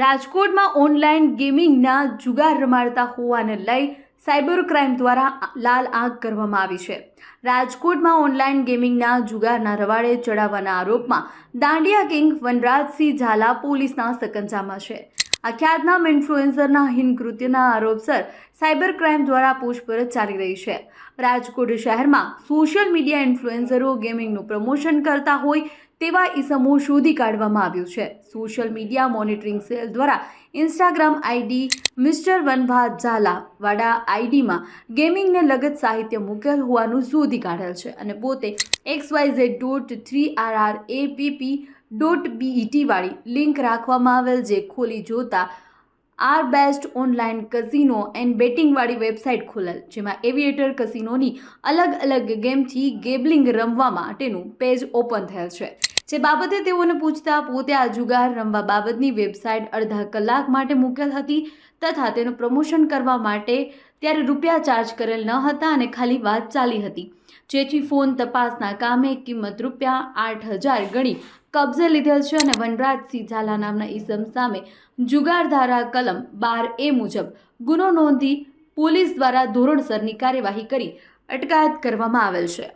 રાજકોટમાં ઓનલાઈન ગેમિંગના જુગાર રમાડતા હોવાને લઈ સાયબર ક્રાઇમ દ્વારા લાલ આંખ કરવામાં આવી છે. રાજકોટમાં ઓનલાઈન ગેમિંગના જુગારના રવાડે ચડાવવાના આરોપમાં દાંડિયા કિંગ વનરાજસિંહ ઝાલા પોલીસના સકંજામાં છે. આ ખ્યાતનામ ઇન્ફ્લુએન્સરના હિન કૃત્યના આરોપસર સાયબર ક્રાઇમ દ્વારા પૂછપરછ ચાલી રહી છે. રાજકોટ શહેરમાં સોશિયલ મીડિયા ઇન્ફ્લુએન્સરો ગેમિંગનું પ્રમોશન કરતા હોય તેવા ઇસમો શોધી કાઢવામાં આવ્યું છે. સોશિયલ મીડિયા મોનિટરિંગ સેલ દ્વારા Instagram ID mister Vanbha Jhala વાડા આઈડીમાં ગેમિંગને લગત સાહિત્ય મૂકેલ હોવાનું શોધી કાઢેલ છે અને પોતે X Y Z dot three R R A P dot BET વાળી લિંક રાખવામાં આવેલ જે ખોલી જોતા R best online casino and બેટિંગવાળી website ખોલેલ, જેમાં એવિએટર કઝિનોની અલગ અલગ ગેમથી ગેબલિંગ રમવા માટેનું પેજ ઓપન થયેલ છે. જે બાબતે તેઓને પૂછતા પોતે આ જુગાર રમવા બાબતની વેબસાઇટ અડધા કલાક માટે મૂકેલ હતી તથા તેનું પ્રમોશન કરવા માટે ત્યારે રૂપિયા ચાર્જ કરેલ ન હતા અને ખાલી વાત ચાલી હતી. જેથી ફોન તપાસના કામે કિંમત રૂપિયા આઠ હજાર ગણી કબજે લીધેલ છે અને વનરાજસિંહ ઝાલા નામના ઈસમ સામે જુગાર ધારા કલમ બાર એ મુજબ ગુનો નોંધી પોલીસ દ્વારા ધોરણસરની કાર્યવાહી કરી અટકાયત કરવામાં આવેલ છે.